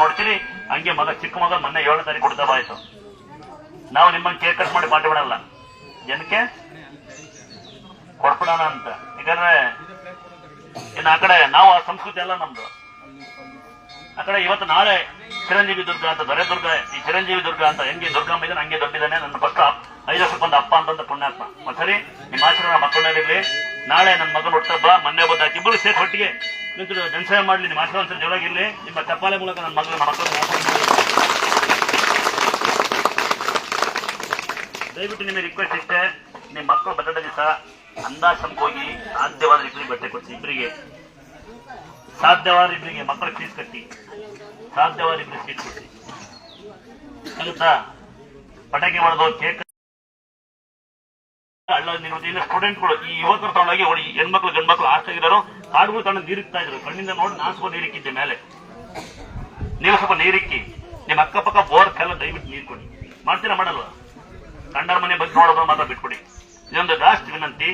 ನೋಡ್ತೀರಿ ಹಂಗೆ ಮಗ, ಚಿಕ್ಕ ಮಗ ಮೊನ್ನೆ ಏಳು ತಾರೀಕು ಕೊಡ್ತಾ ಬಾಯ್ತು ನಾವು ನಿಮ್ಮನ್ನ ಕೇಕ್ ಕಟ್ ಮಾಡಿ ಪಾಠ ಬಿಡಲ್ಲ ಜನಕ್ಕೆ ಕೊಡ್ಬಿಡೋಣ ಅಂತ. ಯಾಕಂದ್ರೆ, ಇನ್ನು ಆ ಕಡೆ ನಾವು ಆ ಸಂಸ್ಕೃತಿ ಎಲ್ಲ ನಮ್ದು. ಆ ಕಡೆ ಇವತ್ತು ನಾಳೆ ಚಿರಂಜೀವಿ ದುರ್ಗ ಅಂತ, ದೊರೆ ದುರ್ಗ, ಈ ಚಿರಂಜೀವಿ ದುರ್ಗ ಅಂತ, ಹೆಂಗೆ ದುರ್ಗಮ್ಮ ಇದ್ದಾನೆ ಹಂಗೆ ದೊಡ್ಡಿದ್ದಾನೆ, ನನ್ನ ಪಕ್ಕ ಐದು ವರ್ಷಕ್ಕೆ ಒಂದು ಅಪ್ಪ ಅಂತಂದ ಪುಣ್ಯಾತ್ಮ. ಮತ್ತೆ ಸರಿ ನಿಮ್ಮ ಆಶೀರ್ವಾದ ಮಕ್ಕಳ ನಾಳೆ ನನ್ನ ಮಗನ ಹುಟ್ಟಬ್ಬ ಮೊನ್ನೆ ಬದ್ದ ಇಬ್ಬರು ಸೇರಿ ಒಟ್ಟಿಗೆ ನಿಂತು ಜನಸೇವೆ ಮಾಡ್ಲಿ, ನಿಮ್ಮ ಆಶೀರ್ವಾದ ಜೊಳಗಿರ್ಲಿ ನಿಮ್ಮ ಚಪ್ಪಾಲೆ ಮೂಲಕ ನನ್ನ ಮಗನ ಮಕ್ಕಳು ದಯವಿಟ್ಟು ನಿಮಗೆ ರಿಕ್ವೆಸ್ಟ್ ಇಷ್ಟೇ, ನಿಮ್ಮ ಮಕ್ಕಳು ಬರ್ತಡೇ ದಿವಸ ಅಂದಾಶ್ರಮಕ್ಕೆ ಹೋಗಿ ಸಾಧ್ಯವಾದ ಇಬ್ಬರಿಗೆ ಬಟ್ಟೆ ಕೊಡಿಸಿ ಇಬ್ಬರಿಗೆ. ಸಾಧ್ಯವಾದ ಇಬ್ಬರಿಗೆ ಮಕ್ಕಳ ಫೀಸ್ ಕಟ್ಟಿ. ಸಾಧ್ಯವಾದ ಇಬ್ಬರಿಗೆ ಫೀಸ್ ಕೊಡಿಸಿ. ಆಗುತ್ತಾ? ಪಟಾಕಿ ಹೊಡೆದು ಕೇಕ್ ಅಲ್ಲ ಸ್ಟೂಡೆಂಟ್ಗಳು ಈ ಯುವಕರು ತಗೊಂಡೋಗಿ ಹೊಡಿ ಹೆಣ್ಮಕ್ಳು, ಗಂಡ್ಮಕ್ಳು ಆಸ್ತಾಗಿದ್ದಾರೋ ಕಾಡುಗಳು ತಗೊಂಡು ನೀರಿಕ್ತಾ ಇದ್ರು. ಕಣ್ಣಿಂದ ನೋಡಿ ನಾನು ಸ್ವಲ್ಪ ನೀರಿಕ್ಕಿದ್ದೆ ಮೇಲೆ. ನೀವು ಸ್ವಲ್ಪ ನೀರಿಕ್ಕಿ. ನಿಮ್ಮ ಅಕ್ಕಪಕ್ಕ ಬೋರ್ ಕೆಲ ದಯವಿಟ್ಟು ನೀರು ಕೊಡಿ. ಮಾಡ್ತೀರಾ, ಮಾಡಲ್ವಾ? ಕಂಡರ ಮನೆ ಬಗ್ಗೆ ನೋಡೋದು ಮಾತ್ರ ಬಿಟ್ಕೊಡಿ ಇದೊಂದು ಲಾಸ್ಟ್ ವಿನಂತಿ.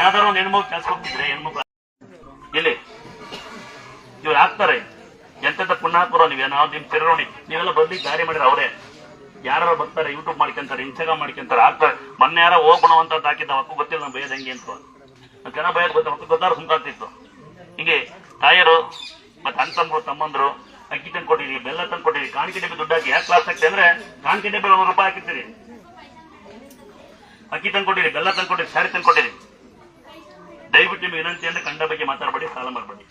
ಯಾವ್ದಾರು ಒಂದು ಹೆಣ್ಮಗು ಕೆಲಸ ಹೋಗ್ತಿದ್ರೆ ಹೆಣ್ಮಕ್ಳು ಇಲ್ಲಿ ಇವ್ರು ಹಾಕ್ತಾರೆ ಎಂತೆಂತ ಪುಣ್ಯ ಹಾಕೋರೋ ನೀವೇನಾದ್ರು ನಿಮ್ ತಿರೋಣಿ ನೀವೆಲ್ಲ ಬರ್ಲಿಕ್ಕೆ ದಾರಿ ಮಾಡಿರ ಅವರೇ. ಯಾರು ಬರ್ತಾರೆ ಯೂಟ್ಯೂಬ್ ಮಾಡ್ಕೊಂತಾರೆ ಇನ್ಸ್ಟಾಗ್ರಾಮ್ ಮಾಡ್ಕೊಂತಾರೆ, ಆಗ್ತಾರೆ. ಮೊನ್ನೆ ಯಾರೋ ಹೋಗೋಣ ಅಂತ ಹಾಕಿದ್ದ ಮಕ್ಕಳು ಗೊತ್ತಿಲ್ಲ ನಮ್ಮ ಭಯದ ಹೆಂಗೆ ಅಂತ. ಜನ ಬೈಯೋದು ಗೊತ್ತ ಮಕ್ಕಳು ಗೊತ್ತಾರ ಸುಮ್ಕಾಗ್ತಿತ್ತು ಹಿಂಗೆ ತಾಯರು ಮತ್ತೆ ಅಣ್ತಂದ್ರು ತಮ್ಮಂದ್ರು ಅಕ್ಕಿ ತಂದು ಕೊಟ್ಟಿರಿ ಬೆಲ್ಲ ತಂದು ಕೊಟ್ಟಿರಿ ಕಾಣಿಕೆ ಡಬ್ಬಿ ದುಡ್ಡು ಹಾಕಿ, ಯಾಕೆ ಕ್ಲಾಸ್ ಆಗ್ತದೆ ಅಂದ್ರೆ ಕಾಣಿಕೆ ಡಬ್ಬಿ ಒಂದು ರೂಪಾಯಿ ಹಾಕಿರ್ತೀರಿ. ಅಕ್ಕಿ ತಂದು ಕೊಟ್ಟಿರಿ ಬೆಲ್ಲ ತಂದು ಕೊಟ್ಟಿರಿ ಸ್ಯಾರಿ ತಂದು ಕೊಟ್ಟಿರಿ ದಯವಿಟ್ಟು ನಿಮ್ಗೆ ವಿನಂತಿ ಅಂದ್ರೆ ಕಂಡ ಬಗ್ಗೆ ಮಾತಾಡಬೇಡಿ, ಸಾಲ ಮಾಡಬೇಡಿ.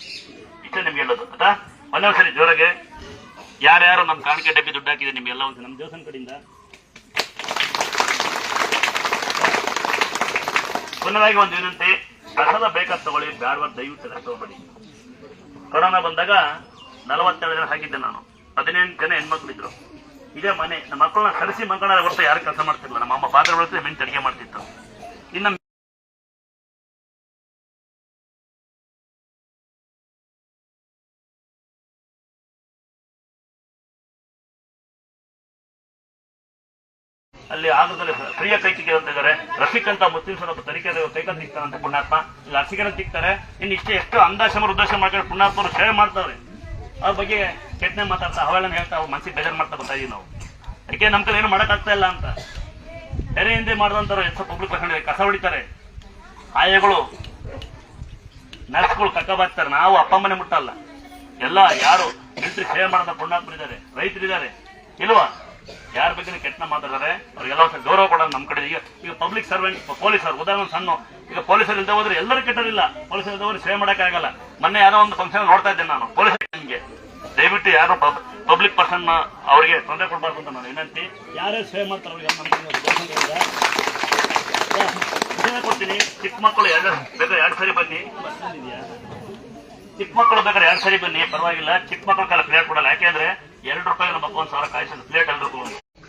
ಇಷ್ಟೇ ನಿಮ್ಗೆ ಹೇಳೋದು ಆಯ್ತಾ? ಒಂದೇ ಸರಿ ಜೋರಾಗೆ. ಯಾರ್ಯಾರು ನಮ್ಮ ಕಾಣಿಕೆ ಡಬ್ಬಿ ದುಡ್ಡು ಹಾಕಿದೆ ನಿಮ್ಗೆಲ್ಲ ಒಂದು ನಮ್ಮ ದೇವಸ್ಥಾನ ಕಡೆಯಿಂದ. ಕೊನೆಯದಾಗಿ ಒಂದು ವಿನಂತಿ ಪ್ರಸಾದ ಬೇಕಾದ ತಗೊಳ್ಳಿ ಬ್ಯಾಡವಾದ ದಯವಿಟ್ಟು ತಗೊಳ್ಳಿ ಕೊರೋನಾ ಬಂದಾಗ ನಲವತ್ತೆರಡು ಜನ ಹಾಕಿದ್ದೆ ನಾನು. ಹದಿನೆಂಟು ಜನ ಹೆಣ್ಮಕ್ಳು ಇದ್ರು. ಇದೇ ಮನೆ, ನಮ್ಮ ಮಕ್ಕಳನ್ನ ಕರೆಸಿ ಮಕ್ಕಳ ಹೊರತು ಯಾರು ಕೆಲಸ ಮಾಡ್ತಿರ್ಲಿಲ್ಲ. ನಮ್ಮ ಅಮ್ಮ ಪಾತ್ರೆ ಬಳಸಿ ಮೆಣಸು ಅಡಿಗೆ ಮಾಡ್ತಿತ್ತು. ಇನ್ನು ಅಲ್ಲಿ ಆಗದಲ್ಲಿ ಪ್ರಿಯ ಕೈತಿಗೆ ಅಂತ ಇದ್ದಾರೆ. ರಫಿಕ್ ಅಂತ ಮುಸ್ಲಿಮ್ಸ್ ಒಬ್ಬ ಕೈಕಂತ ಅಂತ ಪುಣ್ಯಾತ್ಮ. ಇಲ್ಲಿ ಅರ್ಸಿಕರ ಸಿಗ್ತಾರೆ ಇನ್ನು ಇಷ್ಟೇ ಎಷ್ಟು ಅಂದಾಶಮ ಉದ್ದೇಶ ಮಾಡ್ಕೊಂಡು ಪುಣ್ಯಾತ್ಮರು ಸೇವೆ ಮಾಡ್ತಾರೆ. ಅವ್ರ ಬಗ್ಗೆ ಕೆಟ್ಟನೆ ಮಾತಾಡ್ತಾ ಅವೆಲ್ಲ ಹೇಳ್ತಾ ಅವ್ರ ಮನಸ್ಸಿಗೆ ಬೇಜಾರು ಮಾಡ್ತಾ ಬರ್ತಾ ಇದೀವಿ ನಾವು. ಅದಕ್ಕೆ ನಮ್ ಕಡೆ ಏನು ಮಾಡೋಕ್ಕಾಗ್ತಾ ಇಲ್ಲ ಅಂತ. ಬೇರೆ ಹಿಂದೆ ಮಾಡಿದಂತಾರೆ ಎಷ್ಟು ಪಬ್ಲಿಕ್ ಬಸ್ ಕಸ ಹೊಡಿತಾರೆ. ಆಯಗಳು, ನರ್ಸ್ಗಳು ಕಕ್ಕ ಬಾಕ್ತಾರೆ ನಾವು ಅಪ್ಪ ಮನೆ ಮುಟ್ಟಲ್ಲ. ಎಲ್ಲ ಯಾರು ಮಿಲಿಟರಿ ಸೇವೆ ಮಾಡದ ಪುಣ್ಯಾತ್ಮರಿದ್ದಾರೆ. ರೈತರಿದ್ದಾರೆ. ಇಲ್ವಾ? ಯಾರ ಬಗ್ಗೆ ಕೆಟ್ಟ ಮಾತಾಡಿದ್ದಾರೆ ಅವ್ರಿಗೆಲ್ಲ ಒಂದು ಗೌರವ ಕೊಡೋದು ನಮ್ಮ ಕಡೆ. ಈಗ ಈಗ ಪಬ್ಲಿಕ್ ಸರ್ವೆಂಟ್ ಪೊಲೀಸರು ಉದಾಹರಣೆ ಸಣ್ಣ ಈಗ ಪೊಲೀಸರು ಇಲ್ಲದೆ ಹೋದ್ರೆ ಎಲ್ಲರೂ ಕೆಟ್ಟರಿಲ್ಲ. ಪೊಲೀಸರು ಹೋದ್ರೆ ಸೇವೆ ಮಾಡೋಕ್ಕಾಗಲ್ಲ ಮೊನ್ನೆ ಯಾರೋ ಒಂದು ಫಂಕ್ಷನ್ ನೋಡ್ತಾ ಇದ್ದೆ ನಾನು. ಪೊಲೀಸ್ ನಿಮಗೆ ದಯವಿಟ್ಟು ಯಾರು ಪಬ್ಲಿಕ್ ಪರ್ಸನ್ ಅವರಿಗೆ ತೊಂದರೆ ಕೊಡಬಾರ್ದು ಅಂತ ನಾನು ವಿನಂತಿ. ಯಾರೇ ಸೇವೆ ಮಾಡ್ತಾರೆ ಅವರಿಗೆ ಕೊಡ್ತೀನಿ. ಚಿಕ್ಕ ಮಕ್ಕಳು ಎರಡು ಬೇಕಾದ್ರೆ ಎರಡು ಸರಿ ಬನ್ನಿ. ಚಿಕ್ಕ ಮಕ್ಕಳು ಬೇಕಾದ್ರೆ ಎರಡು ಸರಿ ಬನ್ನಿ. ಪರವಾಗಿಲ್ಲ. ಚಿಕ್ಕ ಮಕ್ಕಳ ಕಾಲ ಪ್ಲೇಟ್ ಕೊಡಲ್ಲ. ಯಾಕೆಂದ್ರೆ ಎರಡು ರೂಪಾಯಿ ನಮ್ಮ ಒಂದು ಸಾವಿರ ಕಾಯಿಸಿದ ಪ್ಲೇಟ್ ಎಲ್ರಿಗೂ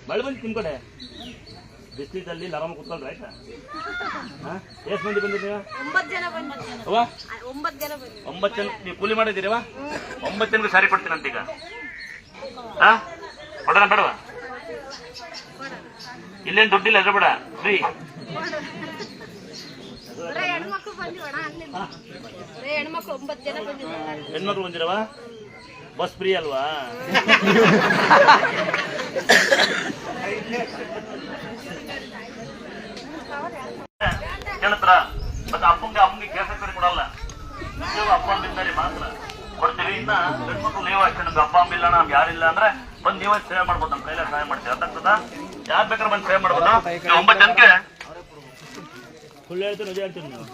ಮಳೆ ಬಂದು ತಿನ್ಕೊಡೆ ಕಡೆ ಬಿಸಿಲಿದ್ದಲ್ಲಿ ಆರಾಮ ಕುತ್ಕೊಂಡ್ರೆ ಆಯ್ತಾ? ಎಷ್ಟು ಮಂದಿ ಬಂದಿದ್ದೀವ. ಒಂಬತ್ತು ಜನ ನೀವು ಕೂಲಿ ಮಾಡಿದ್ದೀರವ ಒಂಬತ್ತು ಜನಕ್ಕೆ ಸಾರಿ ಕೊಡ್ತೀನಂತ ಈಗ. ಹಾ? ಕೊಡೋಣ ಬೇಡವಾ? ಇಲ್ಲೇನು ದುಡ್ಡಿಲ್ಲ ಅದ್ರ ಬೇಡ ಫ್ರೀ ಹೆಣ್ಮಕ್ಳು ಬಂದಿರವ ಬಸ್ ಫ್ರೀ ಅಲ್ವಾ? ಕೇಳ್ತಾರ ಮತ್ತೆ ಅಪ್ಪಂಗೆ ಕೆಲಸ ಕಡೆ ಕೊಡಲ್ಲ. ಅಪ್ಪ ಅಮ್ಮಿದ್ದಾರೆ ಮಾತ್ರ. ಕೊಡ್ತೀವಿ ಇನ್ನ ಗಂಡ್ಮಕ್ಳು ನೀವು ಅಷ್ಟೇ ನಮ್ಗೆ ಅಪ್ಪ ಅಮ್ಮ ಇಲ್ಲ, ನಮ್ಗೆ ಯಾರಿಲ್ಲ ಅಂದ್ರೆ ಬಂದು ನೀವೇ ಸೇವೆ ಮಾಡ್ಬೋದು, ನಮ್ಮ ಕೈಲೇ ಸಹಾಯ ಮಾಡ್ತೀವಿ. ಅರ್ಥ ಆಗ್ತದ ಯಾರು ಬೇಕಾದ್ರೆ ಬಂದು ಸೇವೆ ಮಾಡ್ಬೋದು. ಒಂಬತ್ತು ಜನಕ್ಕೆ ಸುಳ್ಳು ನಿಜ ನೀವು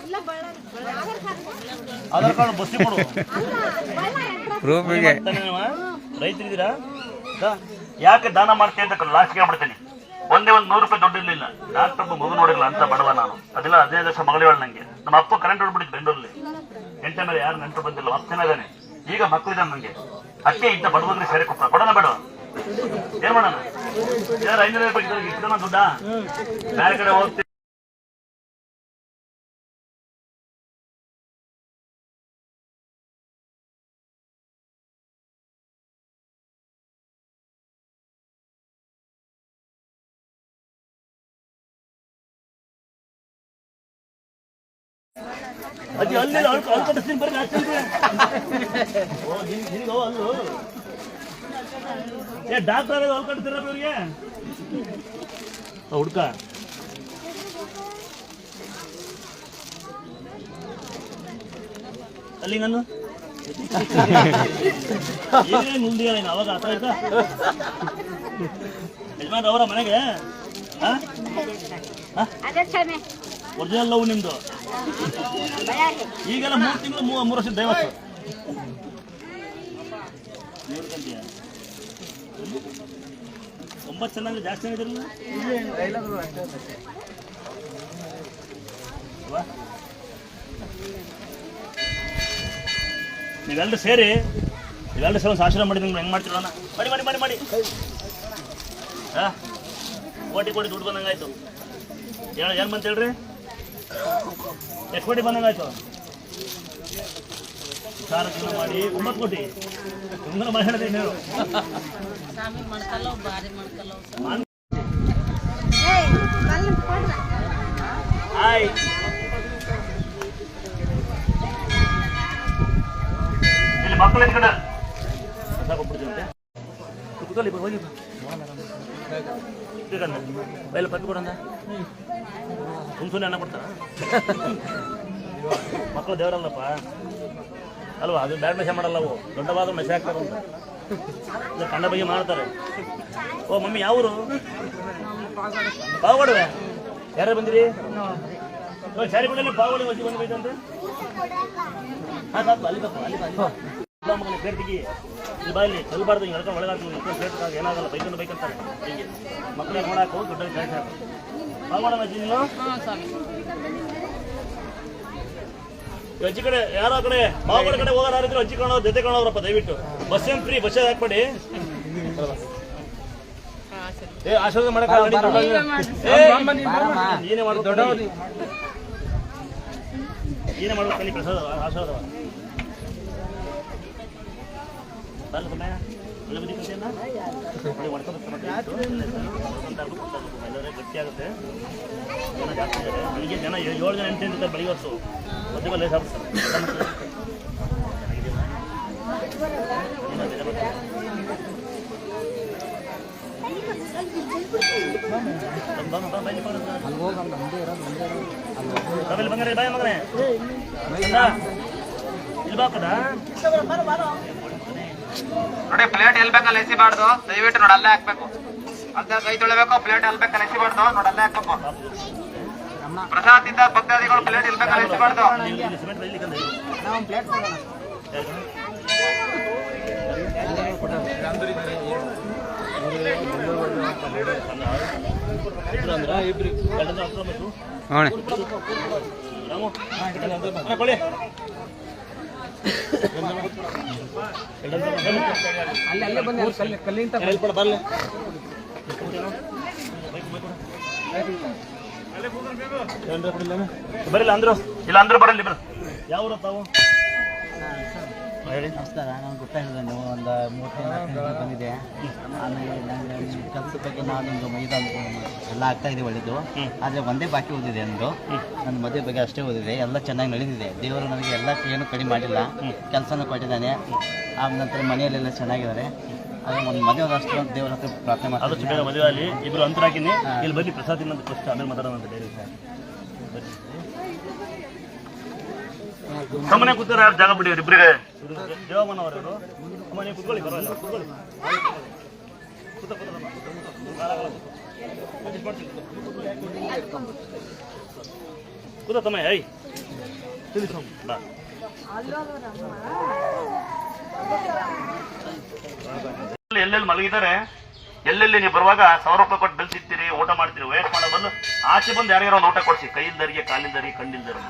ಆಧಾರ್ ಕಾರ್ಡ್ ಬಸ್ಸಿ ಕೊಡು. ರೈತರಿದ್ದೀರಾ? ಯಾಕೆ ದಾನ ಮಾಡ್ತೀನಿ ಅಂತ ಲಾಸ್ಟ್ಗೆ ಕೇಳ್ಬಿಡ್ತೀನಿ ಒಂದೇ ಒಂದು ನೂರು ರೂಪಾಯಿ ದುಡ್ಡು ಇರಲಿಲ್ಲ. ಡಾಕ್ಟರ್ ಮಗು ನೋಡಿಲ್ಲ ಅಂತ ಬಡವ ನಾನು. ಅದೆಲ್ಲ ಹದಿನೈದು ವರ್ಷ ಮಗಳಿವಾಳ ನಂಗೆ. ನಮ್ಮ ಅಪ್ಪ ಕರೆಂಟ್ ಹೊಡ್ಬಿಟ್ಟಿದ್ದು ಬೆಂಗಳೂರಲ್ಲಿ. ಎಂಟ ಮೇಲೆ ಯಾರು ನೆಂಟರು ಬಂದಿಲ್ಲ ಇದ್ದಾನೆ ಈಗ ಮಕ್ಕಳಿದ್ದಾನೆ ನಂಗೆ. ಅಕ್ಕಿ ಇಂಥ ಬಡವಂದ್ರೆ ಸೇರಿ ಕೊಟ್ಟ. ಕೊಡೋಣ ಬೇಡ. ಏನ್ ಮಾಡೋಣ? ಯಾರು ಐನೂರು ರೂಪಾಯಿ ದುಡ್ಡ? ಬೇರೆ ಕಡೆ ಹೋಗ್ತೀವಿ. ಅಜ್ಜಿ ಅಲ್ಲಿ ಅಲ್ಲಿ ಕಟ್ಟಿಸ್ತೀನಿ ಬರ್ರಿ ನಿನಗೋ ಅಲ್ಲು ಏ ಡಾಕ್ಟರ್ ಹೊಲ್ಕೊಡ್ತೀರ ಇವ್ರಿಗೆ? ಹುಡ್ಕ. ಅಲ್ಲಿ ನಾನು ಏನೇನು ಮುಂದೆ ನೀನು ಅವಾಗ ಆತ ಆಯ್ತಾ ಯಜಮಾನ್ ಅವರ ಮನೆಗೆ? ಅದೇ ಒರಿಜಿನಲ್ ಲವ್ ನಿಮ್ದು? ಈಗೆಲ್ಲ ಮೂರು ತಿಂಗಳು ಮೂರು ವರ್ಷದ ದೈವತ್ತು ಒಂಬತ್ತು ಚೆನ್ನಾಗಿ ಜಾಸ್ತಿ ಆಗಿದ್ರಲ್ಲ? ನೀವೆಲ್ಲರೂ ಸೇರಿ ನೀವೆಲ್ಲರೂ ಸೇರಿ ಒಂದು ಆಶ್ರಮ ಮಾಡಿದ್ರೆ ಹೆಂಗೆ ಮಾಡ್ತಿರೋಣ ಮಾಡಿ ಮಾಡಿ ಮಾಡಿ ಮಾಡಿ. ಹಾ? ಕೋಟಿ ಕೋಟಿ ದುಡ್ಡು ಬಂದಂಗಾಯ್ತು. ಏನ್ ಏನು ಬಂತ ಹೇಳ್ರಿ? ಎಷ್ಟು ಕೋಟಿ ಬಂದಂಗಾಯ್ತು. ಸಾರ ಮಾಡಿ ಒಂಬತ್ತು ಕೋಟಿ. ಏಯ್ ಹಾಯ್ ಇಲ್ಲಿ ಮಕ್ಕಳು ಎತ್ಕೊಂಡ ಕೂತ್ಕೊಳ್ಳಿ ಹೋಗಿ ಬೈಲ ಕೊಡಂದ? ಸುಮ್ಮನೆ ಅನ್ನ ಕೊಡ್ತಾರ? ಮಕ್ಕಳು ದೇವರಲ್ಲಪ್ಪ ಅಲ್ವಾ? ಅದು ಬ್ಯಾಡ್ ಮೆಸೆ ಮಾಡಲ್ಲ ಅವು. ದೊಡ್ಡವಾದ ಮೆಸೆ ಹಾಕ್ತಾರಂತ ಕಂಡ ಬಗ್ಗೆ ಮಾಡ್ತಾರೆ. ಓ, ಮಮ್ಮಿ ಯಾವರು ಪಾವಗಡವೆ ಯಾರು ಬಂದಿರಿ? ಓ ಸ್ಯಾರಿ ಬಿಡಲಿ ಪಾವಗಡೆ ವಜ್ಜಿ ಬಂದ್ಬೇಕಂತೆ ಹಾ, ಸಾಕು, ಅಲ್ಲಿ ತಪ್ಪು ಅಲ್ಲಿ ಮಗನೇ ಸೇರ್ತಿಗಿ ಇಲ್ಲಿ ಬಾ ಇಲ್ಲಿ ಚೆಲ್ಬಾರ್ದು ಹಿಂಗೆ ಎಳ್ಕೊಂಡು ಒಳಗಾಗ್ತೀವಿ ಇಟ್ಕೊಂಡು ಸೇರ್ತಾಗ ಏನಾಗಲ್ಲ ಬೈಕೊಂಡು ಬೈಕಂತಾರೆ ಹೀಗೆ. ಮಕ್ಕಳಿಗೆ ನೋಡಾಕು ದೊಡ್ಡ ಕೆಲಸ ನೀನು? ಹಾಂ ಅಜ್ಜಿ ಕಡೆ ಯಾರೋ ಆ ಕಡೆ ಪಾವಗಡ ಕಡೆ ಹೋಗೋರು ಯಾರಿದ್ರು ಅಜ್ಜಿ ಕಾಣೋ ಜೊತೆ ಕಾಣೋರಪ್ಪ ದಯವಿಟ್ಟು. ಬಸ್ ಏನ್ ಫ್ರೀ ಬಸ್ ಹಾಕ್ಬೇಡಿ ಏ ಆಶೀರ್ವಾದ ಮಾಡಕ್ಕೆ ನೀನೇ ಮಾಡ್ಬೇಕು ನೀನೇ ಮಾಡ್ಬೇಕು ಪ್ರಸಾದ ಆಶೀರ್ವಾದ ಬಲ್ಲ ಸಮಯ ಒಳ್ಳೆ ಬುದ್ಧಿ ಕಲ್ತಿಯಲ್ಲ? ನೋಡಿ, ಹೊಡ್ಕೊಬೇಕು ಮತ್ತೆ ಇಷ್ಟು. ಹೊಡ್ಕೊಂತಾರ್ದು, ಕೊಡ್ತಾರ್ದು. ಗಟ್ಟಿಯಾಗುತ್ತೆ ಜನ ಜಾಸ್ತಿ ಇದ್ದಾರೆ. ಬೆಳಿಗ್ಗೆ ಜನ ಏಳು ಜನ ಎಂಟು ಇರ್ತಾರೆ ಬೆಳಿಗ್ಗೆ ಹೊತ್ತು. ಮಧ್ಯೆ ಆಗ್ತಾರೆ ಬಂಗಾರ, ಬಾಯ್ ಮಗನೇ. ಇಲ್ಲಿ ಬಾ ಕದ ನೋಡಿ ಪ್ಲೇಟ್ ಎಲ್ಲಿ ಬೇಕಲ್ಲಿ ಎಸಿಬಾರ್ದು. ದಯವಿಟ್ಟು ನೋಡಿ ಅಲ್ಲೇ ಹಾಕ್ಬೇಕು. ಅಂತ ಕೈ ತೊಳಬೇಕು ಪ್ಲೇಟ್ ಎಲ್ಲಿ ಬೇಕಲ್ಲಿ ಎಸಿಬಾರ್ದು. ನೋಡಿ ಅಲ್ಲೇ ಹಾಕ್ಬೇಕು. ಪ್ರಸಾದ್ ಇದ್ದ ಭಕ್ತಾದಿಗಳು ಪ್ಲೇಟ್ ಎಲ್ಲಿ ಬೇಕಲ್ಲಿ ಎಸಿಬಾರ್ದು. ಇಲ್ಲಿ ಬರಿಲ್ಲ ಅಂದ್ರು ಇಲ್ಲ ಅಂದ್ರು ಬರಲಿ ಬರ ಯಾವ ತಾವು ಹೇಳಿ ನಮಸ್ಕಾರ ನಾನು ಗೊತ್ತಾಗಿಲ್ಲ ನೀವು ಒಂದು ಮೂರು ತಿಂಗಳು ಬಂದಿದೆ. ಆಮೇಲೆ ನನ್ನ ಕೆಲಸದ ಬಗ್ಗೆ ನಾನೊಂದು ಮೈದ ಎಲ್ಲ ಆಗ್ತಾ ಇದೆ ಒಳ್ಳೇದು. ಆದರೆ ಒಂದೇ ಬಾಕಿ ಓದಿದೆ ಅಂದು ನನ್ನ ಮದುವೆ ಬಗ್ಗೆ ಅಷ್ಟೇ ಓದಿದೆ ಎಲ್ಲ ಚೆನ್ನಾಗಿ ನಡೆದಿದೆ. ದೇವರು ನನಗೆ ಎಲ್ಲ ಏನು ಕಡಿಮೆ ಮಾಡಿಲ್ಲ. ಕೆಲಸನೂ ಕೊಟ್ಟಿದ್ದಾನೆ. ಆ ನಂತರ ಮನೆಯಲ್ಲೆಲ್ಲ ಚೆನ್ನಾಗಿದ್ದಾರೆ. ಅದೇ ಒಂದು ಮದುವೆ ಅಷ್ಟು ದೇವರ ಹತ್ರ ಪ್ರಾರ್ಥನೆ ಆದಷ್ಟು ಬೇಗ ಮದುವೆ ಅಲ್ಲಿ ಇಬ್ಬರು ಅಂತರ ಇಲ್ಲಿ ಬನ್ನಿ ಪ್ರಸಾದ್ ಇನ್ನೊಂದು ಫಸ್ಟ್ ಆಮೇಲೆ ಮಾತಾಡೋಣ ಅಂತ ಬೇರೆ ಸುಮ್ಮನೆ ಕೂತಾರ ಯಾರು ಜಾಗ ಬಿಡಿ ಇಬ್ಬರಿಗೆ ದೇವಮ್ಮನ ಅವರು ಕುತ್ಕೊಳ್ಳಿ ಕುತ್ಕೊಳ್ಳಿ ಕೂತ ಕೂತ ತಮ್ಮ. ತಿಳಿಸು ಬಾ. ಎಲ್ಲೆಲ್ಲಿ ಮಲಗಿದ್ದಾರೆ? ಎಲ್ಲೆಲ್ಲಿ ನೀವು ಬರುವಾಗ ಸಾವಿರ ರೂಪಾಯಿ ಕೊಟ್ಟು ಬಿಲ್ ತಿಂತೀರಿ ಊಟ ಮಾಡ್ತೀರಿ ವೇಸ್ಟ್ ಮಾಡೋ ಬಂದು ಆಚೆ ಬಂದು ಯಾರ್ಯಾರೋ ಒಂದು ಊಟ ಕೊಡ್ಸಿ. ಕೈಯಿಂದರಿಗೆ ಕಾಲಿಂದರಿಗೆ ಕಣ್ಣಿಲ್ದರಿ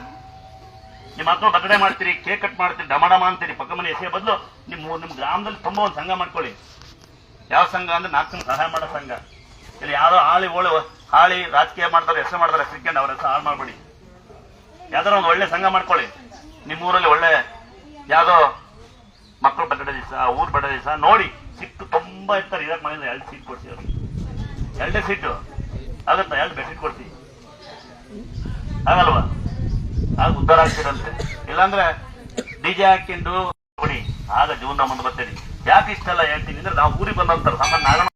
ನಿಮ್ಮ ಮಕ್ಕಳು ಬರ್ತಡೇ ಮಾಡ್ತೀರಿ, ಕೇಕ್ ಕಟ್ ಮಾಡ್ತೀರಿ ಡಮ ಡಮ ಅಂತೀರಿ, ಪಕ್ಕ ಮನೆ ಎಸೆಯ ಬದಲು ನಿಮ್ಮ ನಿಮ್ಮ ಗ್ರಾಮದಲ್ಲಿ ತುಂಬ ಒಂದು ಸಂಘ ಮಾಡ್ಕೊಳ್ಳಿ. ಯಾವ ಸಂಘ ಅಂದ್ರೆ ನಾಲ್ಕು ಸಹಾಯ ಮಾಡೋ ಸಂಘ. ಇಲ್ಲಿ ಯಾರೋ ಆಳಿ ಓಳು, ಹಾಳಿ ರಾಜಕೀಯ ಮಾಡ್ತಾರೆ, ಹೆಸರು ಮಾಡ್ತಾರೆ ಸಿಕ್ಕಂಡು ಅವ್ರ ಹೆಸರು ಹಾಳು ಮಾಡ್ಬಿಡಿ. ಯಾವ್ದಾರ ಒಂದು ಒಳ್ಳೆ ಸಂಘ ಮಾಡ್ಕೊಳ್ಳಿ. ನಿಮ್ಮ ಊರಲ್ಲಿ ಒಳ್ಳೆ ಯಾವ್ದೋ ಮಕ್ಕಳು ಬರ್ತಡೇ ದಿವಸ, ಊರ್ ಬರ್ತಡೇ ದಿವಸ, ನೋಡಿ ಸಿಟ್ಟು ತುಂಬಾ ಇರ್ತಾರೆ. ಇರಕ್ ಮನೆಯಿಂದ ಎರಡು ಸೀಟ್ ಕೊಡ್ತೀವಿ ಅವ್ರಿಗೆ. ಎರಡೇ ಸೀಟು ಆಗತ್ತ? ಎರಡು ಬೆಡ್ಶೀಟ್ ಕೊಡ್ತೀವಿ. ಆಗಲ್ವಾ? ಆಗ ಉದ್ದಾರ ಆಗ್ತಿರಂತೆ ಇಲ್ಲಾಂದ್ರೆ ಡಿಜೆ ಹಾಕೊಂಡು ಬಿಡಿ ಆಗ ಜೀವನ ಮುಂದೆ ಬರ್ತೀನಿ. ಯಾಕೆ ಇಷ್ಟೆಲ್ಲ ಹೇಳ್ತೀನಿ ಅಂದ್ರೆ ನಾವು ಊರಿಗೆ ಬಂದಂತಾರೆ ಸಾಮಾನ್ಯ ನಾಗಣ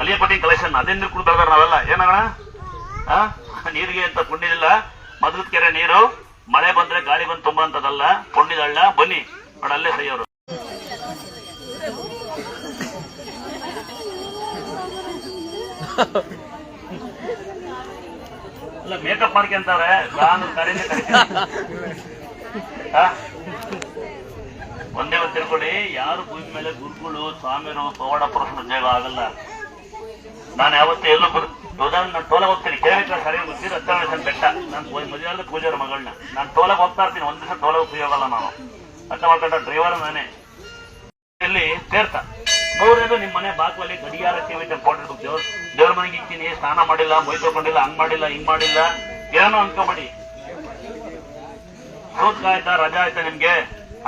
ಅಲ್ಲಿಯ ಪಟ್ಟಿ ಕಲೆಕ್ಷನ್ ಅದೇ ನೀರು ಬೆಳೆದಾರ ನಾವೆಲ್ಲ. ಏನಾಗಣ ನೀರಿಗೆ ಅಂತ ಪುಣ್ಯದಿಲ್ಲ ಮಧುತ್ ಕೆರೆ ನೀರು. ಮಳೆ ಬಂದ್ರೆ ಗಾಳಿ ಬಂದು ತುಂಬ ಅಂತದಲ್ಲ ಪುಣ್ಯದಳ್ಳ ಬನ್ನಿ. ನೋಡ, ಅಲ್ಲೇ ಸೈಯವರು. ಅಲ್ಲ ಮೇಕಪ್ ಮಾಡ್ಕೊಂತಾರೆ ನಾನು ಕರೆನೇ? ಒಂದೇ ಒಂದು ತಿಳ್ಕೊಳ್ಳಿ, ಯಾರು ಭೂಮಿ ಮೇಲೆ ಗುರುಗಳು ಸ್ವಾಮಿರು ಪವಾಡ ಪುರುಷನ ಉದ್ಯೋಗ ಆಗಲ್ಲ. ನಾನು ಯಾವತ್ತೂ ಎಲ್ಲೂ ಗುರು ನಾನು ಟೋಲಾಗ ಹೋಗ್ತೀನಿ. ಕೇಳಿದ್ರೆ ಸರಿ ಗೊತ್ತಿರ ಹತ್ತಿರ ಬೆಟ್ಟ. ನಾನು ಮದುವೆ ಆದ್ರೆ ಪೂಜಾರ ಮಗಳನ್ನ. ನಾನು ಟೋಲಾಗ ಹೋಗ್ತಾ ಇರ್ತೀನಿ. ಒಂದ್ ದಿವಸ ಟೋಲಾಗ ಉಪಯೋಗ ಅಲ್ಲ ನಾನು. ಅರ್ಥ ಡ್ರೈವರ್ ನಾನೇ. ಇಲ್ಲಿ ಸೇರ್ತಾ ಮೂರನೇದು ನಿಮ್ಮ ಮನೆ ಬಾಗ್ಲಲ್ಲಿ ಗಡಿಯಾರ ಟಿವಿ ಕೊಟ್ಟಿರ್ಬೇಕು ದೇವ್ರ ದೇವ್ರ ಮನೆಗೆ ಇಕ್ತೀನಿ, ಸ್ನಾನ ಮಾಡಿಲ್ಲ ಮೈ ತೊಗೊಂಡಿಲ್ಲ ಹಂಗ್ ಮಾಡಿಲ್ಲ, ಹಿಂಗ್ ಮಾಡಿಲ್ಲ. ಏನೋ ಅನ್ಕೋಬೇಡಿ. ಸೂತ್ ಆಯ್ತಾ ರಜಾ ಆಯ್ತಾ ನಿಮ್ಗೆ?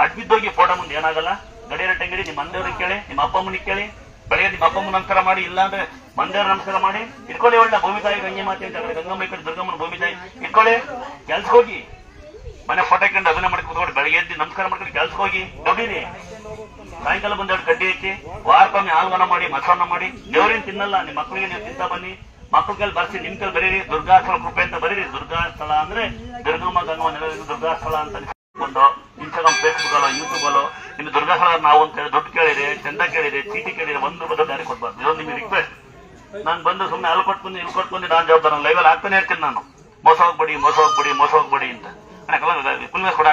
ಅಡ್ಬಿದ್ದೋಗಿ ಫೋಟೋ ಮುಂದೆ ಏನಾಗಲ್ಲ? ಗಡಿಯಾರ ಟಂಗಿಡಿ ನಿಮ್ಮ ಮಂದೇವ್ರಿಗೆ ಕೇಳಿ ನಿಮ್ಮ ಅಪ್ಪ ಅಮ್ಮನಿಗೆ ಕೇಳಿ. ಬೆಳಗ್ಗೆ ನಿಮ್ಮ ಅಪ್ಪ ನಮಸ್ಕಾರ ಮಾಡಿ, ಇಲ್ಲ ಅಂದ್ರೆ ಮಂದೇವ್ರ ನಮಸ್ಕಾರ ಮಾಡಿ. ಇಟ್ಕೊಳ್ಳಿ ಒಳ್ಳೆ ಭೂಮಿ ತಾಯಿ ಗಂಗೆ ಮಾತೆ ಅಂತ ಗಂಗಮ್ಮ ಕಡೆ ದುರ್ಗಮ್ಮನ ಭೂಮಿ ತಾಯಿ. ಇಟ್ಕೊಳ್ಳಿ. ಕೆಲ್ಸಕ್ಕೆ ಹೋಗಿ. ಮನೆ ಫೋಟೋ ಕಂಡು ಅಭಿನಯ ಮಾಡಿ ಕೂತ್ಕೊಂಡು ಬೆಳಗ್ಗೆ ಎದ್ದು ನಮಸ್ಕಾರ ಮಾಡ್ಕೊಂಡು ಕೆಲ್ಸಕ್ಕೆ ಹೋಗಿ. ದುಡೀರಿ ಸಾಯಂಕಾಲ ಬಂದ ಎರಡು ಕಡ್ಡಿ ಹಚ್ಚಿ, ವಾರಕ್ಕೊಮ್ಮೆ ಹಾಲ್ವನ ಮಾಡಿ ಮಸಾನ ಮಾಡಿ, ದೇವರೇನು ತಿನ್ನಲ್ಲ ನಿಮ್ಮ ಮಕ್ಕಳಿಗೆ ನೀವು ತಿಂತ ಬನ್ನಿ. ಮಕ್ಕಳ ಕೈಲಿ ಬರ್ಸಿ, ನಿಮ್ ಕೈಲಿ ಬರೀರಿ, ದುರ್ಗಾಸ್ಥಳ ಕೃಪೆ ಅಂತ ಬರೀರಿ. ದುರ್ಗಾಸ್ಥಳ ಅಂದ್ರೆ ದುರ್ಗಮ್ಮ ಗಂಗಮ್ಮ ನೆಲವಿನ ದುರ್ಗಾಸ್ಥಳ ಅಂತ ಒಂದು ಇನ್ಸ್ಟಾಗ್ರಾಮ್ ಫೇಸ್ಬುಕ್ ಅಲ್ಲೋ ಯೂಟ್ಯೂಬ್ ಅಲ್ಲೋ, ನಿಮ್ಗೆ ದುರ್ಗಾಸ್ಥಳ ನಾವು ಅಂತ ದುಡ್ಡು ಕೇಳಿರಿ ಚಂದ ಕೇಳಿರಿ ಚೀಟಿ ಕೇಳಿರಿ ಒಂದು ರೂಪಾಯಿ ಯಾರಿಗೆ ಕೊಡ್ಬಾರ್ದು. ಇದೊಂದು ನಿಮಗೆ ರಿಕ್ವೆಸ್ಟ್ ನಾನು ಬಂದು ಸುಮ್ಮನೆ ಅಲ್ಲಿ ಕೊಟ್ಟು ಬಂದು, ಇಲ್ಲಿ ಕೊಟ್ಟು ಬಂದು ನಾನು ಜವಾಬ್ದಾರ ಲೈವಲ್ಲಿ ಆಗ್ತಾನೆ ಇರ್ತೀನಿ ನಾನು. ಮೋಸ ಹೋಗ್ಬೇಡಿ ಮೋಸ ಹೋಗ್ಬೇಡಿ ಮೋಸ ಹೋಗ್ಬೇಡಿ ಅಂತ. ಕೊಡಾಕ ಕೂಡ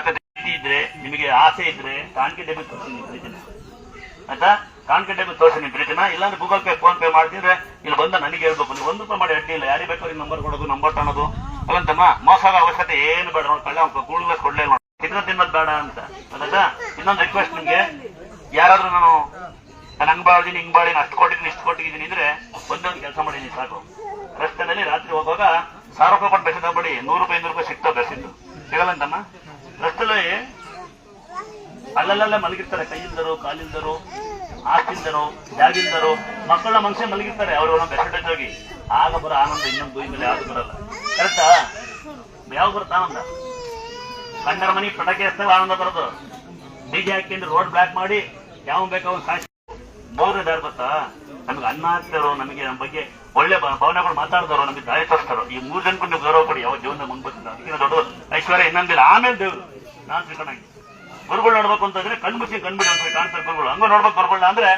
ಇದ್ರೆ, ನಿಮಗೆ ಆಸೆ ಇದ್ರೆ ಕಾಣಿಕೆ ಡೆಬಿಟ್ ಕೊಡ್ತೀನಿ ಆಯ್ತಾ? ಕಾಣಿಕೆ ಡೆಬಿಟ್ ತೋರಿಸಿ ನಿಮ್ ಪ್ರೀತಿನ. ಇಲ್ಲಾಂದ್ರೆ ಗೂಗಲ್ ಪೇ ಫೋನ್ ಪೇ ಮಾಡ್ತಿದ್ರೆ ಇಲ್ಲಿ ಬಂದ ನನಗೆ ಹೇಳ್ಬೇಕು. ನೀವು ಒಂದು ರೂಪಾಯಿ ಮಾಡಿ ಅಡ್ಡಿ ಇಲ್ಲ. ಯಾರಿಗೆ ಬೇಕಾದ್ರೆ ನಂಬರ್ ಕೊಡೋದು ನಂಬರ್ ತಗೋದು ಅಲ್ಲಂತಮ್ಮ ಮೋಸದ ಆಗೋ ಅವಶ್ಯಕತೆ ಏನು ಬೇಡ. ನೋಡಿ, ಕಳ್ಳ ಗೂಗಲ್ ಕೊಡ್ಲೇ ನೋಡಿ ಚಿತ್ರ ತಿನ್ನೋದು ಬೇಡ ಅಂತ. ಆಯ್ತಾ ಇನ್ನೊಂದು ರಿಕ್ವೆಸ್ಟ್ ನಿಮ್ಗೆ. ಯಾರಾದ್ರೂ ನಾನು ನಂಗ್ ಹಂಗ್ ಬಾಳ್ದೀನಿ, ಹಿಂಗ್ ಬಾಳಿನ ಅಷ್ಟು ಕೊಟ್ಟಿದ್ದೀನಿ, ಇಷ್ಟು ಕೊಟ್ಟಿದ್ದೀನಿ ಅಂದ್ರೆ ಒಂದೊಂದು ಕೆಲಸ ಮಾಡಿದೀನಿ ಸಾಕು. ರಸ್ತೆನಲ್ಲಿ ರಾತ್ರಿ ಹೋಗುವಾಗ ಸಾವಿರ ರೂಪಾಯಿ ಕೊಟ್ಟು ಬೆಸಿದ ಬಡಿ ನೂರು ರೂಪಾಯಿ, ಇನ್ನೂರು ರೂಪಾಯಿ ಸಿಗ್ತಾವ ಬೆಸಿದ್ದು ಸಿಗಲ್ಲಂತಮ್ಮ? ರಸ್ತೆಯಲ್ಲಿ ಅಲ್ಲಲ್ಲೇ ಮಲಗಿರ್ತಾರೆ, ಕೈಯಿಂದರೋ, ಕಾಲಿಂದರೋ ಆಸ್ತಿಂದರೋ ಜಾಗಿಲ್ದರೋ ಮಕ್ಕಳ ಮನುಷ್ಯ ಮಲಗಿರ್ತಾರೆ, ಅವರು ಹೋಗಿ ಆಗ. ಬರೋ ಆನಂದ ಇನ್ನೊಂದು ಮೇಲೆ ಯಾವ್ದು ಬರಲ್ಲ. ಕರೆಕ್ಟಾ ಯಾವ ಬರುತ್ತೆ ಆನಂದ? ಕಂಡರ ಮನಿ ಪಟಾಕಿ ಹಚ್ಚಿದಾಗ ಆನಂದ ಬರೋದು. ಬೀಜ ಹಾಕೊಂಡು ರೋಡ್ ಬ್ಲಾಕ್ ಮಾಡಿ, ಯಾವ ಬೇಕಾವ್ ಸಾಕ್ಷಿ ಮೂರು ದಾರಿ ಗೊತ್ತಾ ನಮ್ಗೆ ಅನ್ನ ಹಾಕ್ತಾರೋ, ನಮಗೆ ನಮ್ಮ ಬಗ್ಗೆ ಒಳ್ಳೆ ಭಾವನೆಗಳು ಮಾತಾಡ್ತಾರೋ, ನಮಗೆ ದಾರಿ ತೋರಿಸ್ತಾರೋ, ಈ ಮೂರು ಜನಕ್ಕೂ ನೀವು ಗೌರವ ಕೊಡಿ ಯಾವ ಜೀವನ ಮುಂದೆ ಅದಕ್ಕಿಂತ ದೊಡ್ಡ ಐಶ್ವರ್ಯ ಇನ್ನೊಂದಿಲ್ಲ. ಆಮೇಲೆ ದೇವ್ರು. ನಾನ್ ತಿಳ್ಕೊಂಡಂಗೆ ಗುರುಗಳು ನೋಡ್ಬೇಕು ಅಂತಂದ್ರೆ ಕಣ್ಮುಚ್ಚಿ ಕಣ್ಬಿಡಿ ಅಂತ ಕಾಣ್ತಾರೆ ಗುರುಗಳು. ಹಂಗ ನೋಡ್ಬೇಕು ಬರ್ಬಲ್ಲ ಅಂದ್ರೆ